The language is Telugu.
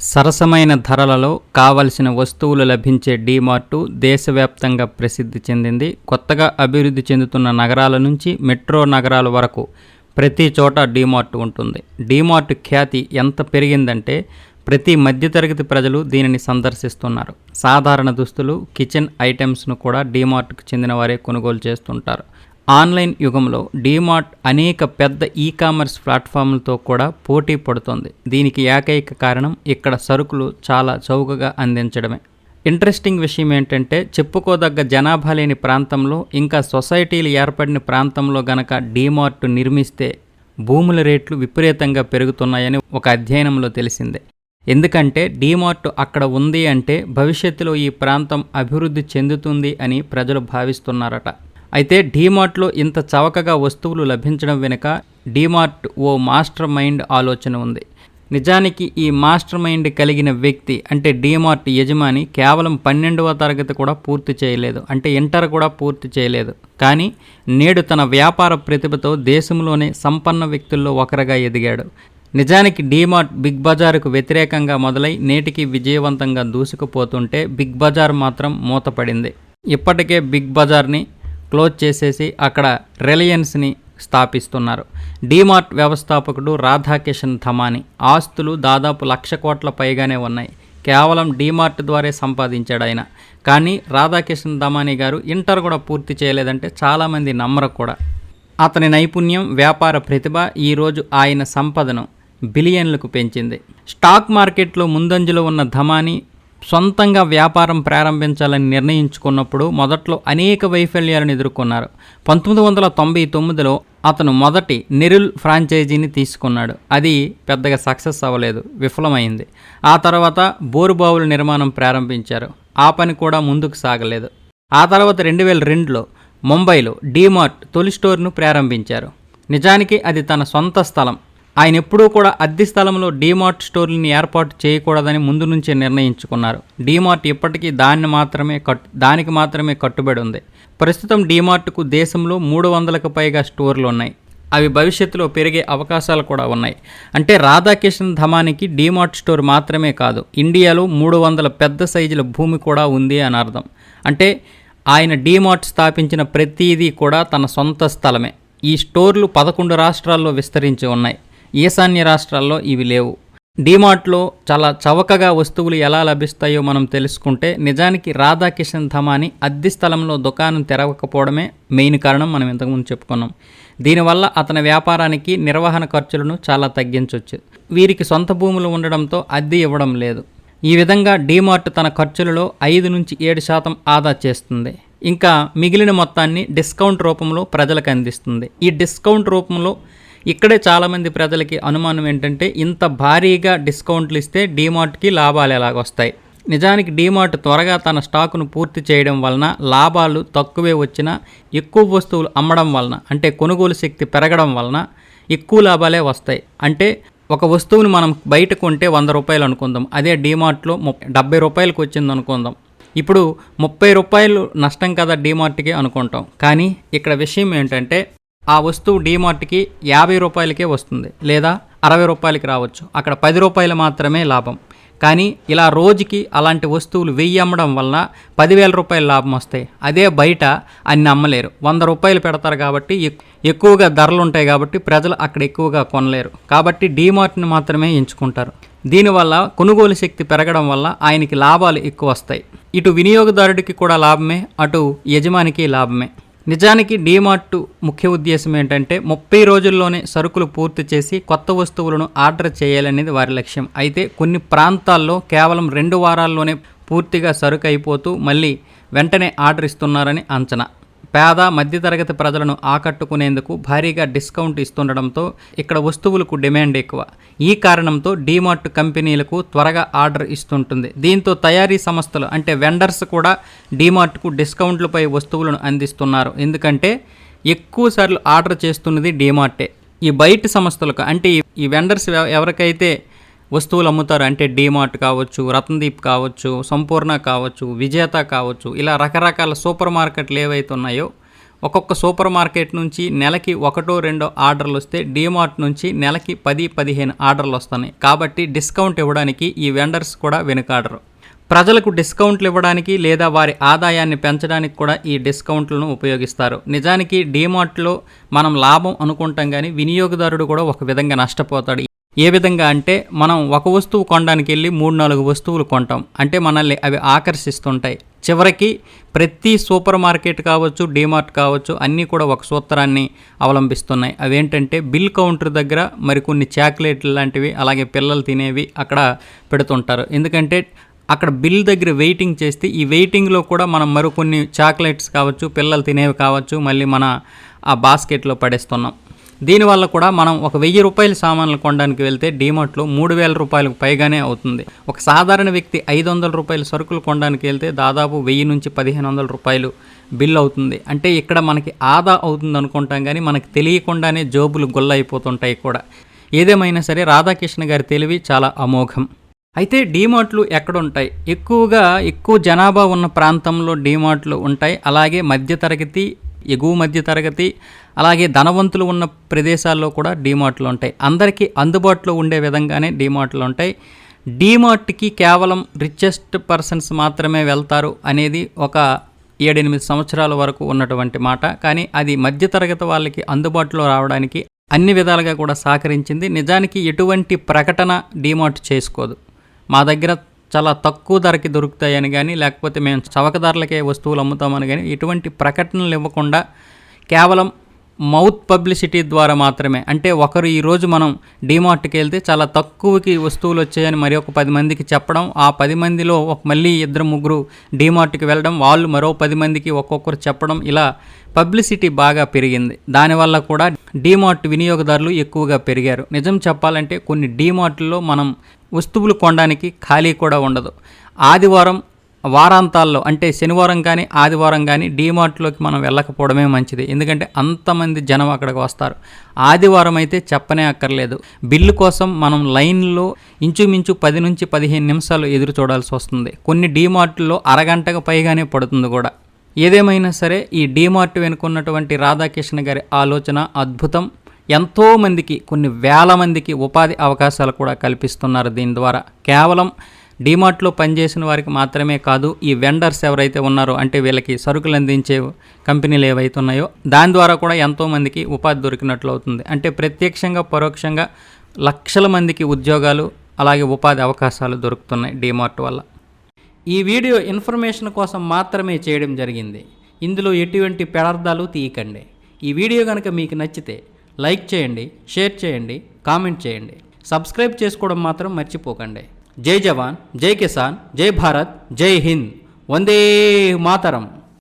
సరసమైన ధరలలో కావలసిన వస్తువులు లభించే డీమార్టు దేశవ్యాప్తంగా ప్రసిద్ధి చెందింది. కొత్తగా అభివృద్ధి చెందుతున్న నగరాల నుంచి మెట్రో నగరాల వరకు ప్రతి చోట డీమార్ట్ ఉంటుంది. డీమార్ట్ ఖ్యాతి ఎంత పెరిగిందంటే ప్రతి మధ్యతరగతి ప్రజలు దీనిని సందర్శిస్తున్నారు. సాధారణ దుస్తులు కిచెన్ ఐటమ్స్ను కూడా డీమార్ట్కు చెందిన వారే కొనుగోలు చేస్తుంటారు. ఆన్లైన్ యుగంలో డీమార్ట్ అనేక పెద్ద ఈ కామర్స్ ప్లాట్ఫామ్లతో కూడా పోటీ పడుతోంది. దీనికి ఏకైక కారణం ఇక్కడ సరుకులు చాలా చౌకగా అందించడమే. ఇంట్రెస్టింగ్ విషయం ఏంటంటే చెప్పుకోదగ్గ జనాభా లేని ప్రాంతంలో ఇంకా సొసైటీలు ఏర్పడిన ప్రాంతంలో గనక డీమార్ట్ నిర్మిస్తే భూముల రేట్లు విపరీతంగా పెరుగుతున్నాయని ఒక అధ్యయనంలో తెలిసిందే. ఎందుకంటే డీమార్ట్ అక్కడ ఉంది అంటే భవిష్యత్తులో ఈ ప్రాంతం అభివృద్ధి చెందుతుంది అని ప్రజలు భావిస్తున్నారట. అయితే డీమార్ట్లో ఇంత చవకగా వస్తువులు లభించడం వెనుక డీమార్ట్ ఓ మాస్టర్ మైండ్ ఆలోచన ఉంది. నిజానికి ఈ మాస్టర్ మైండ్ కలిగిన వ్యక్తి అంటే డీమార్ట్ యజమాని కేవలం పన్నెండవ తరగతి కూడా పూర్తి చేయలేదు. అంటే ఇంటర్ కూడా పూర్తి చేయలేదు. కానీ నేడు తన వ్యాపార ప్రతిభతో దేశంలోనే సంపన్న వ్యక్తుల్లో ఒకరుగా ఎదిగాడు. నిజానికి డీమార్ట్ బిగ్ బజార్కు వ్యతిరేకంగా మొదలై నేటికి విజయవంతంగా దూసుకుపోతుంటే బిగ్ బజార్ మాత్రం మూతపడింది. ఇప్పటికే బిగ్ బజార్ని క్లోజ్ చేసేసి అక్కడ రిలయన్స్ని స్థాపిస్తున్నారు. డీమార్ట్ వ్యవస్థాపకుడు రాధాకిషన్ ధమాని. ఆస్తులు దాదాపు లక్ష కోట్ల పైగానే ఉన్నాయి. కేవలం డీమార్ట్ ద్వారా సంపాదించాడు ఆయన. కానీ రాధాకిషన్ దమాని గారు ఇంటర్ కూడా పూర్తి చేయలేదంటే చాలామంది నమ్మరు కూడా. అతని నైపుణ్యం వ్యాపార ప్రతిభ ఈరోజు ఆయన సంపదను బిలియన్లకు పెంచింది. స్టాక్ మార్కెట్లో ముందంజలో ఉన్న ధమాని సొంతంగా వ్యాపారం ప్రారంభించాలని నిర్ణయించుకున్నప్పుడు మొదట్లో అనేక వైఫల్యాలను ఎదుర్కొన్నారు. పంతొమ్మిది వందల తొంభై తొమ్మిదిలో అతను మొదటి నిరుల్ ఫ్రాంచైజీని తీసుకున్నాడు. అది పెద్దగా సక్సెస్ అవ్వలేదు విఫలమైంది. ఆ తర్వాత బోరుబావుల నిర్మాణం ప్రారంభించారు. ఆ పని కూడా ముందుకు సాగలేదు. ఆ తర్వాత రెండు వేల రెండులో ముంబైలో డీమార్ట్ తొలి స్టోర్ను ప్రారంభించారు. నిజానికి అది తన సొంత స్థలం. ఆయన ఎప్పుడూ కూడా అద్దె స్థలంలో డీమార్ట్ స్టోర్లని ఏర్పాటు చేయకూడదని ముందు నుంచే నిర్ణయించుకున్నారు. డీమార్ట్ ఇప్పటికీ దాన్ని మాత్రమే కట్ దానికి మాత్రమే కట్టుబడి ఉంది. ప్రస్తుతం డీమార్ట్కు దేశంలో మూడు వందలకు పైగా స్టోర్లు ఉన్నాయి. అవి భవిష్యత్తులో పెరిగే అవకాశాలు కూడా ఉన్నాయి. అంటే రాధాకిషన్ ధమానికి డీమార్ట్ స్టోర్ మాత్రమే కాదు ఇండియాలో మూడు వందల పెద్ద సైజుల భూమి కూడా ఉంది అని అర్థం. అంటే ఆయన డీమార్ట్ స్థాపించిన ప్రతిదీ కూడా తన సొంత స్థలమే. ఈ స్టోర్లు పదకొండు రాష్ట్రాల్లో విస్తరించి ఉన్నాయి. ఈశాన్య రాష్ట్రాల్లో ఇవి లేవు. డీమార్ట్లో చాలా చవకగా వస్తువులు ఎలా లభిస్తాయో మనం తెలుసుకుంటే నిజానికి రాధాకిషన్ ధమాని అద్దె స్థలంలో దుకాణం తెరవకపోవడమే మెయిన్ కారణం మనం ఇంతకుముందు చెప్పుకున్నాం. దీనివల్ల అతని వ్యాపారానికి నిర్వహణ ఖర్చులను చాలా తగ్గించవచ్చు వీరికి సొంత భూములు ఉండడంతో అద్దె ఇవ్వడం లేదు. ఈ విధంగా డీమార్ట్ తన ఖర్చులలో ఐదు నుంచి ఏడు శాతం ఆదా చేస్తుంది. ఇంకా మిగిలిన మొత్తాన్ని డిస్కౌంట్ రూపంలో ప్రజలకు అందిస్తుంది. ఈ డిస్కౌంట్ రూపంలో ఇక్కడే చాలామంది ప్రజలకి అనుమానం ఏంటంటే ఇంత భారీగా డిస్కౌంట్లు ఇస్తే డీమార్ట్కి లాభాలు ఎలాగొస్తాయి నిజానికి డీమార్ట్ త్వరగా తన స్టాకును పూర్తి చేయడం వలన లాభాలు తక్కువే వచ్చినా ఎక్కువ వస్తువులు అమ్మడం వలన అంటే కొనుగోలు శక్తి పెరగడం వలన ఎక్కువ లాభాలే వస్తాయి. అంటే ఒక వస్తువుని మనం బయట కొంటే వంద రూపాయలు అనుకుందాం అదే డీమార్ట్లో ముప్పై డెబ్బై రూపాయలకు వచ్చింది అనుకుందాం. ఇప్పుడు ముప్పై రూపాయలు నష్టం కదా డీమార్ట్కి అనుకుంటాం. కానీ ఇక్కడ విషయం ఏంటంటే ఆ వస్తువు డీమార్ట్కి యాభై రూపాయలకే వస్తుంది లేదా అరవై రూపాయలకి రావచ్చు. అక్కడ పది రూపాయలు మాత్రమే లాభం. కానీ ఇలా రోజుకి అలాంటి వస్తువులు వెయ్యి అమ్మడం వలన పదివేల రూపాయల లాభం వస్తాయి. అదే బయట అన్ని అమ్మలేరు. వంద రూపాయలు పెడతారు కాబట్టి ఎక్కువగా ధరలు ఉంటాయి కాబట్టి ప్రజలు అక్కడ ఎక్కువగా కొనలేరు. కాబట్టి డీమార్ట్ని మాత్రమే ఎంచుకుంటారు. దీనివల్ల కొనుగోలు శక్తి పెరగడం వల్ల ఆయనకి లాభాలు ఎక్కువ వస్తాయి. ఇటు వినియోగదారుడికి కూడా లాభమే అటు యజమానికి లాభమే. నిజానికి డీమార్ట్ ముఖ్య ఉద్దేశం ఏంటంటే ముప్పై రోజుల్లోనే సరుకులు పూర్తి చేసి కొత్త వస్తువులను ఆర్డర్ చేయాలనేది వారి లక్ష్యం. అయితే కొన్ని ప్రాంతాల్లో కేవలం రెండు వారాల్లోనే పూర్తిగా సరుకు అయిపోతూ మళ్ళీ వెంటనే ఆర్డర్ ఇస్తున్నారని అంచనా. పేద మధ్యతరగతి ప్రజలను ఆకట్టుకునేందుకు భారీగా డిస్కౌంట్ ఇస్తుండడంతో ఇక్కడ వస్తువులకు డిమాండ్ ఎక్కువ. ఈ కారణంతో డీమార్ట్ కంపెనీలకు త్వరగా ఆర్డర్ ఇస్తుంటుంది. దీంతో తయారీ సంస్థలు అంటే వెండర్స్ కూడా డీమార్ట్కు డిస్కౌంట్లపై వస్తువులను అందిస్తున్నారు. ఎందుకంటే ఎక్కువ సార్లు ఆర్డర్ చేస్తున్నది డీమార్టే. ఈ బయట సంస్థలకు అంటే ఈ- వెండర్స్ ఎవరికైతే వస్తువులు అమ్ముతారు. అంటే డీమార్ట్ కావచ్చు రత్నదీప్ కావచ్చు సంపూర్ణ కావచ్చు విజేత కావచ్చు ఇలా రకరకాల సూపర్ మార్కెట్లు ఏవైతే ఉన్నాయో ఒక్కొక్క సూపర్ మార్కెట్ నుంచి నెలకి ఒకటో రెండో ఆర్డర్లు వస్తే డీమార్ట్ నుంచి నెలకి పది పదిహేను ఆర్డర్లు వస్తున్నాయి. కాబట్టి డిస్కౌంట్ ఇవ్వడానికి ఈ వెండర్స్ కూడా వెనుకాడరు. ప్రజలకు డిస్కౌంట్లు ఇవ్వడానికి లేదా వారి ఆదాయాన్ని పెంచడానికి కూడా ఈ డిస్కౌంట్లను ఉపయోగిస్తారు. నిజానికి డీమార్ట్లో మనం లాభం అనుకుంటాం కానీ వినియోగదారుడు కూడా ఒక విధంగా నష్టపోతాడు. ఏ విధంగా అంటే మనం ఒక వస్తువు కొనడానికి వెళ్ళి మూడు నాలుగు వస్తువులు కొంటాం. అంటే మనల్ని అవి ఆకర్షిస్తుంటాయి. చివరికి ప్రతి సూపర్ మార్కెట్ కావచ్చు డీమార్ట్ కావచ్చు అన్నీ కూడా ఒక సూత్రాన్ని అవలంబిస్తున్నాయి. అవేంటంటే బిల్ కౌంటర్ దగ్గర మరికొన్ని చాక్లెట్లు లాంటివి అలాగే పిల్లలు తినేవి అక్కడ పెడుతుంటారు. ఎందుకంటే అక్కడ బిల్ దగ్గర వెయిటింగ్ చేస్తే ఈ వెయిటింగ్లో కూడా మనం మరికొన్ని చాక్లెట్స్ కావచ్చు పిల్లలు తినేవి కావచ్చు మళ్ళీ మన ఆ బాస్కెట్లో పడేస్తున్నాం. దీనివల్ల కూడా మనం ఒక వెయ్యి రూపాయల సామాన్లు కొనడానికి వెళ్తే డీమార్ట్లో మూడు వేల రూపాయలకు పైగానే అవుతుంది. ఒక సాధారణ వ్యక్తి ఐదు వందల రూపాయల సరుకులు కొనడానికి వెళ్తే దాదాపు వెయ్యి నుంచి పదిహేను వందల రూపాయలు బిల్ అవుతుంది. అంటే ఇక్కడ మనకి ఆదా అవుతుంది అనుకుంటాం కానీ మనకి తెలియకుండానే జోబులు గొల్ల అయిపోతుంటాయి కూడా. ఏదేమైనా సరే రాధాకృష్ణ గారి తెలివి చాలా అమోఘం. అయితే డీమార్ట్లు ఎక్కడ ఉంటాయి ఎక్కువగా ఎక్కువ జనాభా ఉన్న ప్రాంతంలో డీమార్ట్లు ఉంటాయి. అలాగే మధ్యతరగతి ఎగువ మధ్య తరగతి అలాగే ధనవంతులు ఉన్న ప్రదేశాల్లో కూడా డీమార్ట్లు ఉంటాయి. అందరికీ అందుబాటులో ఉండే విధంగానే డీమార్ట్లు ఉంటాయి. డీమార్ట్కి కేవలం రిచెస్ట్ పర్సన్స్ మాత్రమే వెళ్తారు అనేది ఒక ఏడెనిమిది సంవత్సరాల వరకు ఉన్నటువంటి మాట. కానీ అది మధ్యతరగతి వాళ్ళకి అందుబాటులో రావడానికి అన్ని విధాలుగా కూడా సహకరించింది. నిజానికి ఎటువంటి ప్రకటన డీమార్ట్ చేసుకోదు. మా దగ్గర చాలా తక్కువ ధరకి దొరుకుతాయని కానీ లేకపోతే మేము చవక ధరలకే వస్తువులు అమ్ముతామని కానీ ఎటువంటి ప్రకటనలు ఇవ్వకుండా కేవలం మౌత్ పబ్లిసిటీ ద్వారా మాత్రమే. అంటే ఒకరు ఈరోజు మనం డీమార్ట్కి వెళ్తే చాలా తక్కువకి వస్తువులు వచ్చాయని మరి ఒక పది మందికి చెప్పడం ఆ పది మందిలో ఒక మళ్ళీ ఇద్దరు ముగ్గురు డీమార్ట్కి వెళ్ళడం వాళ్ళు మరో పది మందికి ఒక్కొక్కరు చెప్పడం ఇలా పబ్లిసిటీ బాగా పెరిగింది. దానివల్ల కూడా డీమార్ట్ వినియోగదారులు ఎక్కువగా పెరిగారు. నిజం చెప్పాలంటే కొన్ని డీమార్ట్లో మనం వస్తువులు కొనడానికి ఖాళీ కూడా ఉండదు. ఆదివారం వారాంతాల్లో అంటే శనివారం కానీ ఆదివారం కానీ డీమార్ట్లోకి మనం వెళ్ళకపోవడమే మంచిది. ఎందుకంటే అంతమంది జనం అక్కడికి వస్తారు. ఆదివారం అయితే చెప్పనే అక్కర్లేదు. బిల్లు కోసం మనం లైన్లో ఇంచుమించు పది నుంచి పదిహేను నిమిషాలు ఎదురు చూడాల్సి వస్తుంది. కొన్ని డీమార్ట్లో అరగంటకు పైగానే పడుతుంది కూడా. ఏదేమైనా సరే ఈ డీమార్ట్ వెనుకున్నటువంటి రాధాకృష్ణ గారి ఆలోచన అద్భుతం. ఎంతోమందికి కొన్ని వేల మందికి ఉపాధి అవకాశాలు కూడా కల్పిస్తున్నారు దీని ద్వారా. కేవలం డీమార్ట్లో పనిచేసిన వారికి మాత్రమే కాదు ఈ వెండర్స్ ఎవరైతే ఉన్నారో అంటే వీళ్ళకి సరుకులు అందించే కంపెనీలు ఏవైతే ఉన్నాయో దాని ద్వారా కూడా ఎంతోమందికి ఉపాధి దొరికినట్లు అవుతుంది. అంటే ప్రత్యక్షంగా పరోక్షంగా లక్షల మందికి ఉద్యోగాలు అలాగే ఉపాధి అవకాశాలు దొరుకుతున్నాయి డీమార్ట్ వల్ల. ఈ వీడియో ఇన్ఫర్మేషన్ కోసం మాత్రమే చేయడం జరిగింది. ఇందులో ఎటువంటి పెడార్థాలు తీయకండి. ఈ వీడియో కనుక మీకు నచ్చితే లైక్ చేయండి షేర్ చేయండి కామెంట్ చేయండి. సబ్స్క్రైబ్ చేసుకోవడం మాత్రం మర్చిపోకండి. जय जवान जय किसान जय भारत जय हिंद वंदे मातरम।